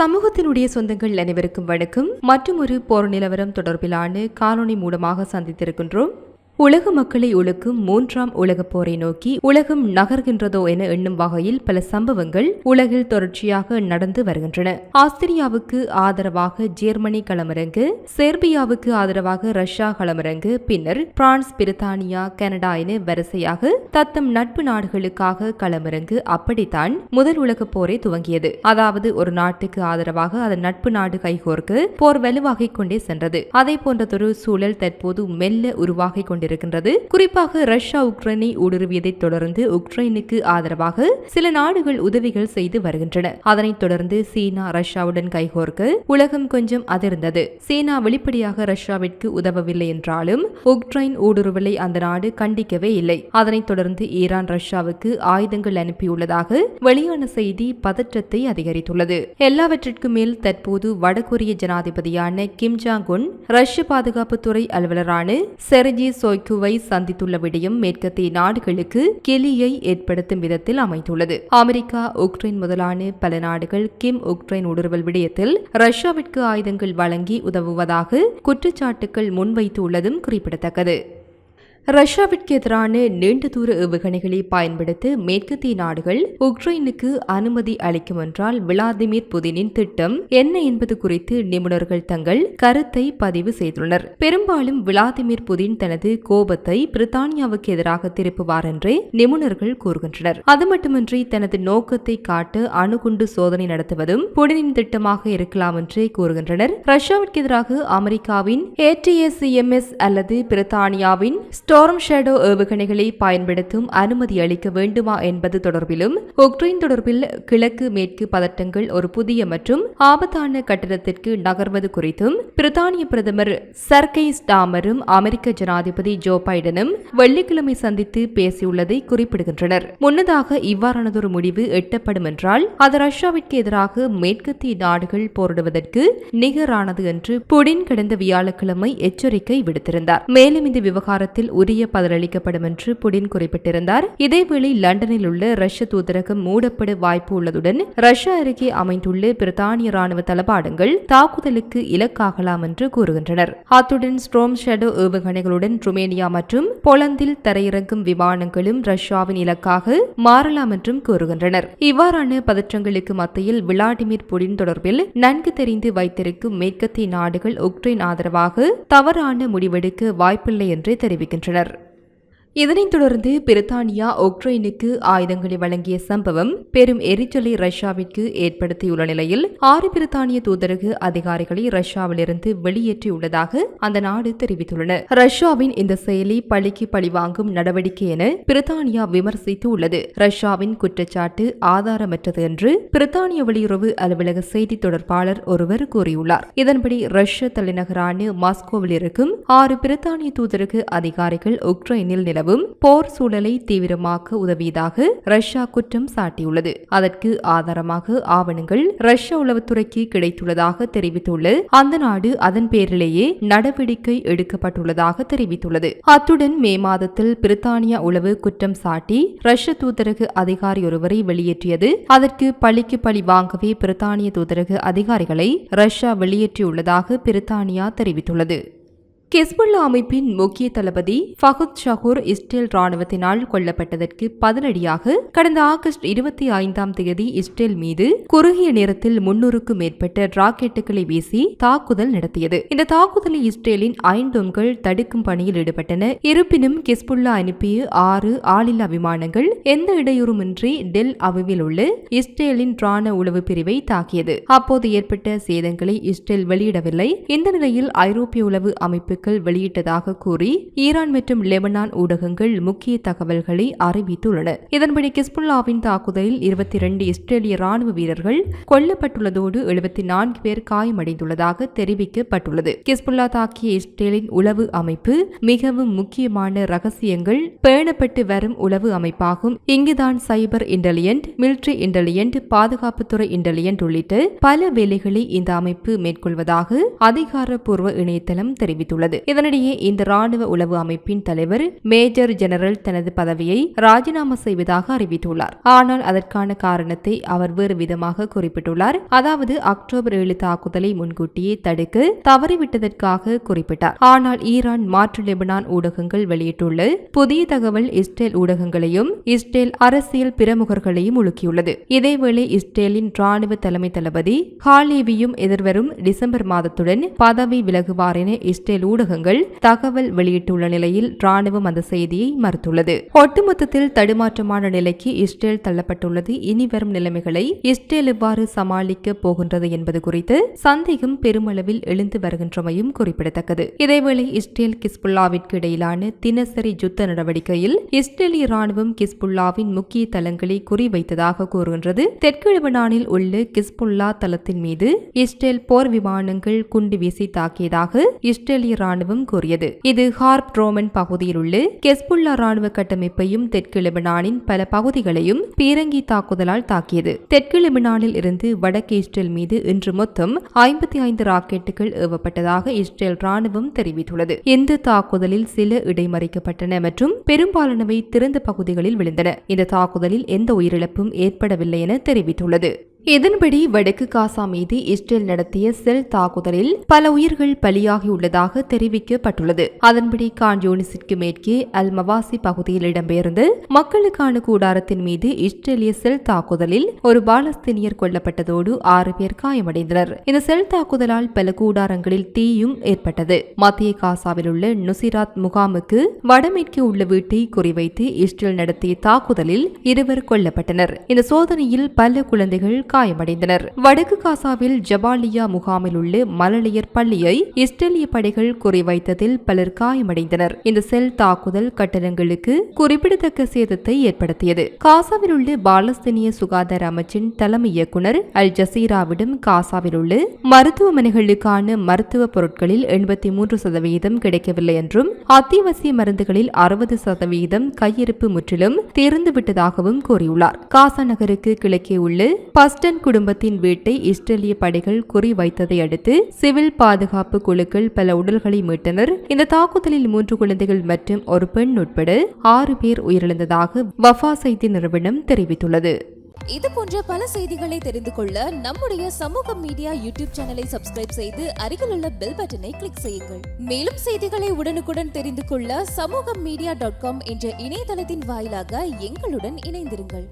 சமூகத்தினுடைய சொந்தங்கள் அனைவருக்கும் வணக்கம். மற்றும் ஒரு போர் நிலவரம் தொடர்பிலான காணொளி மூலமாக சந்தித்திருக்கின்றோம். உலக மக்களை ஒழுக்கும் மூன்றாம் உலகப் போரை நோக்கி உலகம் நகர்கின்றதோ என எண்ணும் வகையில் பல சம்பவங்கள் உலகில் தொடர்ச்சியாக நடந்து வருகின்றன. ஆஸ்திரியாவுக்கு ஆதரவாக ஜெர்மனி களமிறங்கு செர்பியாவுக்கு ஆதரவாக ரஷ்யா களமிறங்கு பின்னர் பிரான்ஸ் பிரித்தானியா கனடா என வரிசையாக தத்தம் நட்பு நாடுகளுக்காக களமிறங்கு. அப்படித்தான் முதல் உலகப் போரை துவங்கியது. அதாவது ஒரு நாட்டுக்கு ஆதரவாக அதன் நட்பு நாடு கைகோர்க்கு போர் வலுவாகிக் கொண்டே சென்றது. அதே போன்றதொரு சூழல் தற்போது மெல்ல உருவாகிக் கொண்டிருக்கிறது. கொண்டிருக்கின்றது. குறிப்பாக ரஷ்யா உக்ரைனை ஊடுருவியதைத் தொடர்ந்து உக்ரைனுக்கு ஆதரவாக சில நாடுகள் உதவிகள் செய்து வருகின்றன. அதனைத் தொடர்ந்து சீனா ரஷ்யாவுடன் கைகோர்க்க உலகம் கொஞ்சம் அதிர்ந்தது. சீனா வெளிப்படையாக ரஷ்யாவிற்கு உதவவில்லை என்றாலும் உக்ரைன் ஊடுருவலை அந்த நாடு கண்டிக்கவே இல்லை. அதனைத் தொடர்ந்து ஈரான் ரஷ்யாவுக்கு ஆயுதங்கள் அனுப்பியுள்ளதாக வெளியான செய்தி பதற்றத்தை அதிகரித்துள்ளது. எல்லாவற்றிற்கும் மேல் தற்போது வடகொரிய ஜனாதிபதியான கிம் ஜாங் உன் ரஷ்ய பாதுகாப்புத்துறை அலுவலரான செர்ஜி சோய்குவை சந்தித்துள்ள விடயம் மேற்கத்திய நாடுகளுக்கு கெலியை ஏற்படுத்தும் விதத்தில் அமைந்துள்ளது. அமெரிக்கா உக்ரைன் முதலான பல நாடுகள் கிம் உக்ரைன் ஊடுருவல் விடயத்தில் ரஷ்யாவிற்கு ஆயுதங்கள் வழங்கி உதவுவதாக குற்றச்சாட்டுகள் முன்வைத்துள்ளதும் குறிப்பிடத்தக்கது. ரஷ்யாவிற்கு எதிரான நீண்ட தூர ஏவுகணைகளை பயன்படுத்த மேற்கத்திய நாடுகள் உக்ரைனுக்கு அனுமதி அளிக்கும் என்றால் விளாடிமிர் புதினின் திட்டம் என்ன என்பது குறித்து நிபுணர்கள் தங்கள் கருத்தை பதிவு செய்துள்ளனர். பெரும்பாலும் விளாடிமிர் புதின் தனது கோபத்தை பிரித்தானியாவுக்கு எதிராக திருப்புவார் என்றே நிபுணர்கள் கூறுகின்றனர். அது மட்டுமின்றி தனது நோக்கத்தை காட்ட அணுகுண்டு சோதனை நடத்துவதும் புடினின் திட்டமாக இருக்கலாம் என்றே கூறுகின்றனர். ரஷ்யாவிற்கு எதிராக அமெரிக்காவின் ஏடிஎஸ்சிஎம்எஸ் அல்லது பிரித்தானியாவின் ஸ்டார்ம் ஷேடோ ஏவுகணைகளை பயன்படுத்தும் அனுமதி அளிக்க வேண்டுமா என்பது தொடர்பிலும் உக்ரைன் தொடர்பில் கிழக்கு மேற்கு பதட்டங்கள் ஒரு புதிய மற்றும் ஆபத்தான கட்டடத்திற்கு நகர்வது குறித்தும் பிரித்தானிய பிரதமர் சர்கை ஸ்டாமரும் அமெரிக்க ஜனாதிபதி ஜோ பைடனும் வெள்ளிக்கிழமை சந்தித்து பேசியுள்ளதை குறிப்பிடுகின்றனர். முன்னதாக இவ்வாறானதொரு முடிவு எட்டப்படும் என்றால் அது ரஷ்யாவிற்கு எதிராக மேற்கத்திய நாடுகள் போரிடுவதற்கு நிகரானது என்று புடின் கடந்த வியாழக்கிழமை எச்சரிக்கை விடுத்திருந்தார். மேலும் இந்த விவகாரத்தில் உரிய பதிலளிக்கப்படும் என்று புடின் குறிப்பிட்டிருந்தார். இதேவேளை லண்டனில் உள்ள ரஷ்ய தூதரகம் மூடப்பட வாய்ப்பு உள்ளதுடன் ரஷ்யா அருகே அமைந்துள்ள பிரித்தானிய ராணுவ தளபாடங்கள் தாக்குதலுக்கு இலக்காகலாம் என்று கூறுகின்றனர். அத்துடன் ஸ்ட்ரோம் ஷெடோ ஏவுகணைகளுடன் ருமேனியா மற்றும் போலந்தில் தரையிறங்கும் விமானங்களும் ரஷ்யாவின் இலக்காக மாறலாம் என்றும் கூறுகின்றனர். இவ்வாறான பதற்றங்களுக்கு மத்தியில் விளாடிமிர் புடின் தொடர்பில் நன்கு தெரிந்து வைத்திருக்கும் மேற்கத்திய நாடுகள் உக்ரைன் ஆதரவாக தவறான முடிவெடுக்க வாய்ப்பில்லை என்றே தெரிவிக்கின்றனர் சிலர் இதனைத் தொடர்ந்து பிரித்தானியா உக்ரைனுக்கு ஆயுதங்களை வழங்கிய சம்பவம் பெரும் எரிச்சலை ரஷ்யாவிற்கு ஏற்படுத்தியுள்ள நிலையில் ஆறு பிரித்தானிய தூதரக அதிகாரிகளை ரஷ்யாவிலிருந்து வெளியேற்றியுள்ளதாக அந்த நாடு தெரிவித்துள்ளன. ரஷ்யாவின் இந்த செயலி பழிக்கு பழிவாங்கும் நடவடிக்கை என பிரித்தானியா விமர்சித்து உள்ளது ரஷ்யாவின் குற்றச்சாட்டு ஆதாரமற்றது என்று பிரித்தானிய வெளியுறவு அலுவலக செய்தி தொடர்பாளர் ஒருவர் கூறியுள்ளார். இதன்படி ரஷ்ய தலைநகரான மாஸ்கோவில் இருக்கும் ஆறு பிரித்தானிய தூதரக அதிகாரிகள் உக்ரைனில் நில எனவும் போர் சூழலை தீவிரமாக்க உதவியதாக ரஷ்யா குற்றம் சாட்டியுள்ளது. அதற்கு ஆதாரமாக ஆவணங்கள் ரஷ்ய உளவுத்துறைக்கு கிடைத்துள்ளதாக தெரிவித்துள்ள அந்த நாடு அதன் பேரிலேயே நடவடிக்கை எடுக்கப்பட்டுள்ளதாக தெரிவித்துள்ளது. அத்துடன் மே மாதத்தில் பிரித்தானிய உளவு குற்றம் சாட்டி ரஷ்ய தூதரக அதிகாரி ஒருவரை வெளியேற்றியது. அதற்கு பழிக்கு பழி வாங்கவே பிரித்தானிய தூதரக அதிகாரிகளை ரஷ்யா வெளியேற்றியுள்ளதாக பிரித்தானியா தெரிவித்துள்ளது. கெஸ்புல்லா அமைப்பின் முக்கிய தளபதி ஃபகுத் ஷஹூர் இஸ்ரேல் ராணுவத்தினால் கொல்லப்பட்டதற்கு பதிலடியாக கடந்த ஆகஸ்ட் இருபத்தி ஐந்தாம் தேதி இஸ்ரேல் மீது குறுகிய நேரத்தில் முன்னூறுக்கும் மேற்பட்ட ராக்கெட்டுகளை வீசி தாக்குதல் நடத்தியது. இந்த தாக்குதலை இஸ்ரேலின் ஐந்தொம்கள் தடுக்கும் பணியில் ஈடுபட்டன. இருப்பினும் கெஸ்புல்லா அனுப்பிய ஆறு ஆளில்லா விமானங்கள் எந்த இடையூறுமின்றி டெல் அவிவில் உள்ள இஸ்ரேலின் ராணுவ உளவு பிரிவை தாக்கியது. அப்போது ஏற்பட்ட சேதங்களை இஸ்ரேல் வெளியிடவில்லை. இந்த நிலையில் ஐரோப்பிய உளவு அமைப்பு அறிவிப்புகள் வெளியிட்டதாக கூறி ஈரான் மற்றும் லெபனான் ஊடகங்கள் முக்கிய தகவல்களை அறிவித்துள்ளன. இதன்படி கிஸ்புல்லாவின் தாக்குதலில் இருபத்தி இரண்டு இஸ்ரேலிய ராணுவ வீரர்கள் கொல்லப்பட்டுள்ளதோடு எழுபத்தி நான்கு பேர் காயமடைந்துள்ளதாக தெரிவிக்கப்பட்டுள்ளது. கிஸ்புல்லா தாக்கிய இஸ்ரேலின் உளவு அமைப்பு மிகவும் முக்கியமான ரகசியங்கள் பேணப்பட்டு வரும் உளவு அமைப்பாகும். இங்குதான் சைபர் இன்டெலியன்ட் மிலிட்ரி இன்டெலியன்ட் பாதுகாப்புத்துறை இன்டெலியன்ட் உள்ளிட்ட பல வேலைகளை இந்த அமைப்பு மேற்கொள்வதாக அதிகாரப்பூர்வ இணையதளம் தெரிவித்துள்ளது. தெரிவித்துள்ளது இதனிடையே இந்த ராணுவ உளவு அமைப்பின் தலைவர் மேஜர் ஜெனரல் தனது பதவியை ராஜினாமா செய்வதாக அறிவித்துள்ளார். ஆனால் அதற்கான காரணத்தை அவர் வேறு விதமாக குறிப்பிட்டுள்ளார். அதாவது அக்டோபர் ஏழு தாக்குதலை முன்கூட்டியே தடுக்க தவறிவிட்டதற்காக குறிப்பிட்டார். ஆனால் ஈரான் மாற்று லெபனான் ஊடகங்கள் வெளியிட்டுள்ள புதிய தகவல் இஸ்ரேல் ஊடகங்களையும் இஸ்ரேல் அரசியல் பிரமுகர்களையும் உலுக்கியுள்ளது. இதேவேளை இஸ்ரேலின் ராணுவ தலைமை தளபதி ஹாலேவியும் எதிர்வரும் டிசம்பர் மாதத்துடன் பதவி விலகுவார் என இஸ்ரேல் ஊடகங்கள் தகவல் வெளியிட்டுள்ள நிலையில் ராணுவம் அந்த செய்தியை மறுத்துள்ளது. ஒட்டுமொத்தத்தில் தடுமாற்றமான நிலைக்கு இஸ்ரேல் தள்ளப்பட்டுள்ளது. இனி வரும் நிலைமைகளை இஸ்ரேல் எவ்வாறு சமாளிக்க போகின்றது என்பது குறித்து சந்தேகம் பெருமளவில் எழுந்து வருகின்றமையும் குறிப்பிடத்தக்கது. இதேவேளை இஸ்ரேல் கிஸ்புல்லாவிற்கு இடையிலான தினசரி யுத்த நடவடிக்கையில் இஸ்ரேலிய ராணுவம் கிஸ்புல்லாவின் முக்கிய தளங்களை குறிவைத்ததாக கூறுகின்றது. தெற்கு லெபனானில் உள்ள கிஸ்புல்லா தளத்தின் மீது இஸ்ரேல் போர் விமானங்கள் குண்டு வீசி தாக்கியதாக இஸ்ரேலிய ராணுவம் கூறியது. இது ஹார்ப் ரோமன் பகுதியில் உள்ள கெஸ்புல்லா ராணுவ கட்டமைப்பையும் தெற்கு லெபனானின் பல பகுதிகளையும் பீரங்கி தாக்குதலால் தாக்கியது. தெற்கு லெபனானில் இருந்து வடக்கு இஸ்ரேல் மீது இன்று மொத்தம் ஐம்பத்தி ஐந்து ராக்கெட்டுகள் ஏவப்பட்டதாக இஸ்ரேல் ராணுவம் தெரிவித்துள்ளது. இந்த தாக்குதலில் சில இடைமறிக்கப்பட்டன மற்றும் பெரும்பாலானவை திறந்த பகுதிகளில் விழுந்தன. இந்த தாக்குதலில் எந்த உயிரிழப்பும் ஏற்படவில்லை என தெரிவித்துள்ளது. இதன்படி வடக்கு காசா மீது இஸ்ரேல் நடத்திய செல் தாக்குதலில் பல உயிர்கள் பலியாகியுள்ளதாக தெரிவிக்கப்பட்டுள்ளது. அதன்படி கான்யூனிஸிற்கு மேற்கே அல் மவாசி பகுதியில் இடம்பெயர்ந்து மக்களுக்கான கூடாரத்தின் மீது இஸ்ரேலிய செல் தாக்குதலில் ஒரு பாலஸ்தீனியர் கொல்லப்பட்டதோடு ஆறு பேர் காயமடைந்தனர். இந்த செல் தாக்குதலால் பல கூடாரங்களில் தீயும் ஏற்பட்டது. மத்திய காசாவில் உள்ள நுசிராத் முகாமுக்கு வடமேற்கு உள்ள வீட்டை குறிவைத்து இஸ்ரேல் நடத்திய தாக்குதலில் இருவர் கொல்லப்பட்டனர். இந்த சோதனையில் பல குழந்தைகள் காயமடைந்தனர். வடக்கு காசாவில் ஜபாலியா முகாமில் உள்ள மலலியர் பள்ளியை இஸ்ரேலிய படைகள் குறிவைத்ததில் பலர் காயமடைந்தனர். இந்த செல் தாக்குதல் கட்டடங்களுக்கு குறிப்பிடத்தக்க சேதத்தை ஏற்படுத்தியது. காசாவில் உள்ள பாலஸ்தீனிய சுகாதார அமைச்சின் தலைமை இயக்குனர் அல் ஜசீராவிடம் காசாவில் உள்ள மருத்துவமனைகளுக்கான மருத்துவ பொருட்களில் எண்பத்தி மூன்று சதவீதம் கிடைக்கவில்லை என்றும் அத்தியாவசிய மருந்துகளில் அறுபது சதவீதம் கையிருப்பு முற்றிலும் தீர்ந்துவிட்டதாகவும் கூறியுள்ளார். காசா நகருக்கு கிழக்கே உள்ள பஸ்டன் குடும்பத்தின் வீட்டை இஸ்ரேலிய படைகள் குறிவைத்ததை அடுத்து சிவில் பாதுகாப்பு குழுக்கள் பல உடல்களை மீட்டனர். இந்த தாக்குதலில் மூன்று குழந்தைகள் மற்றும் ஒரு பெண் உட்பட ஆறு பேர் உயிரிழந்ததாக வஃபா செய்தி நிறுவனம் தெரிவித்துள்ளது. இது போன்ற பல செய்திகளை தெரிந்து கொள்ள நம்முடைய சமூக மீடியா யூடியூப் சேனலை சப்ஸ்கிரைப் செய்து அருகில் உள்ள பெல் பட்டனை கிளிக் செய்யுங்கள். மேலும் செய்திகளை உடனுக்குடன் தெரிந்து கொள்ள சமூக மீடியா டாட் காம் என்ற இணையதளத்தின் வாயிலாக எங்களுடன் இணைந்திருங்கள்.